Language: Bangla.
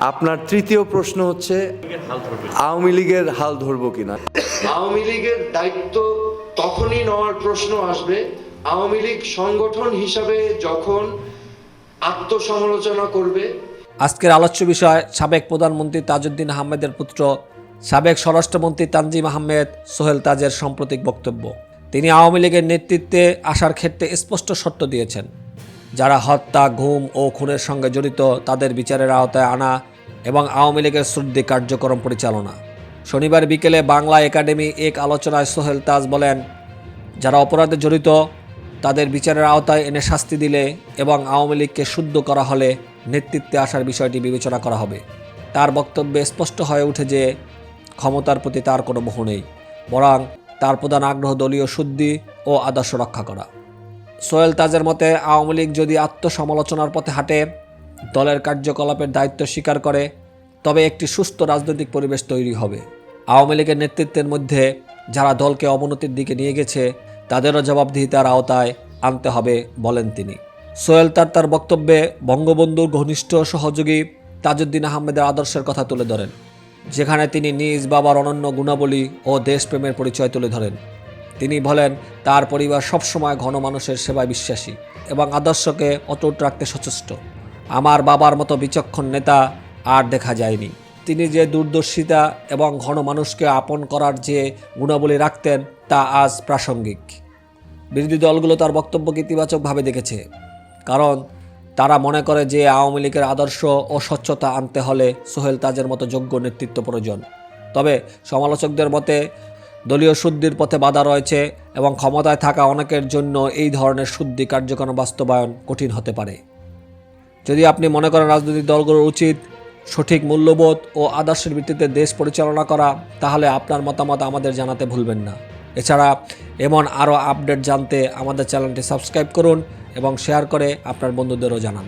আপনার তৃতীয় প্রশ্ন হচ্ছে আওয়ামী লীগের হাল ধরবো কিনা? আওয়ামী লীগের দায়িত্ব তখনই নেওয়ার প্রশ্ন আসবে আওয়ামী লীগ সংগঠন হিসাবে যখন আত্মসমালোচনা করবে। আজকের আলোচ্য বিষয় সাবেক প্রধানমন্ত্রী তাজউদ্দিন আহমেদের পুত্র সাবেক স্বরাষ্ট্রমন্ত্রী তানজিম আহমেদ সোহেল তাজের সাম্প্রতিক বক্তব্য। তিনি আওয়ামী লীগের নেতৃত্বে আসার ক্ষেত্রে স্পষ্ট শর্ত দিয়েছেন। যারা হত্যা, ঘুম ও খুনের সঙ্গে জড়িত, তাদের বিচারের আওতায় আনা এবং আওয়ামী লীগের শ্রদ্ধি কার্যক্রম পরিচালনা। শনিবার বিকেলে বাংলা একাডেমি এক আলোচনায় সোহেল তাজ বলেন, যারা অপরাধে জড়িত, তাদের বিচারের আওতায় এনে শাস্তি দিলে এবং আওয়ামী লীগকে শুদ্ধ করা হলে নেতৃত্বে আসার বিষয়টি বিবেচনা করা হবে। তার বক্তব্যে স্পষ্ট হয়ে ওঠে যে, ক্ষমতার প্রতি তার কোনো মোহ নেই, বরং তার প্রধান আগ্রহ দলীয় শুদ্ধি ও আদর্শ রক্ষা করা। সোহেল তাজের মতে, আওয়ামী লীগ যদি আত্মসমালোচনার পথে হাঁটে, দলের কার্যকলাপের দায়িত্ব স্বীকার করে, তবে একটি সুস্থ রাজনৈতিক পরিবেশ তৈরি হবে। আওয়ামী লীগের নেতৃত্বের মধ্যে যারা দলকে অবনতির দিকে নিয়ে গেছে, তাদেরও জবাবদিহিতার আওতায় আনতে হবে বলেন তিনি। সোহেল তার তার বক্তব্যে বঙ্গবন্ধুর ঘনিষ্ঠ সহযোগী তাজউদ্দিন আহমেদের আদর্শের কথা তুলে ধরেন, যেখানে তিনি নিজ বাবার অনন্য গুণাবলী ও দেশপ্রেমের পরিচয় তুলে ধরেন। তিনি বলেন, তার পরিবার সবসময় ঘন মানুষের সেবায় বিশ্বাসী এবং আদর্শকে অটুট রাখতে সচেষ্ট। আমার বাবার মতো বিচক্ষণ নেতা আর দেখা যায়নি। তিনি যে দূরদর্শিতা এবং ঘন মানুষকে আপন করার যে গুণাবলী রাখতেন, তা আজ প্রাসঙ্গিক। বিরোধী দলগুলো তার বক্তব্যকে ইতিবাচকভাবে দেখেছে, কারণ তারা মনে করে যে আওয়ামী লীগের আদর্শ ও স্বচ্ছতা আনতে হলে সোহেল তাজের মতো যোগ্য নেতৃত্ব প্রয়োজন। তবে সমালোচকদের মতে দলীয় শুদ্ধির পথে বাধা রয়েছে এবং ক্ষমতায় থাকা অনেকের জন্য এই ধরনের শুদ্ধি কার্যক্রম বাস্তবায়ন কঠিন হতে পারে। যদি আপনি মনে করেন রাজনৈতিক দলগুলোর উচিত সঠিক মূল্যবোধ ও আদর্শের ভিত্তিতে দেশ পরিচালনা করা, তাহলে আপনার মতামত আমাদের জানাতে ভুলবেন না। এছাড়া এমন আরও আপডেট জানতে আমাদের চ্যানেলটি সাবস্ক্রাইব করুন এবং শেয়ার করে আপনার বন্ধুদেরও জানান।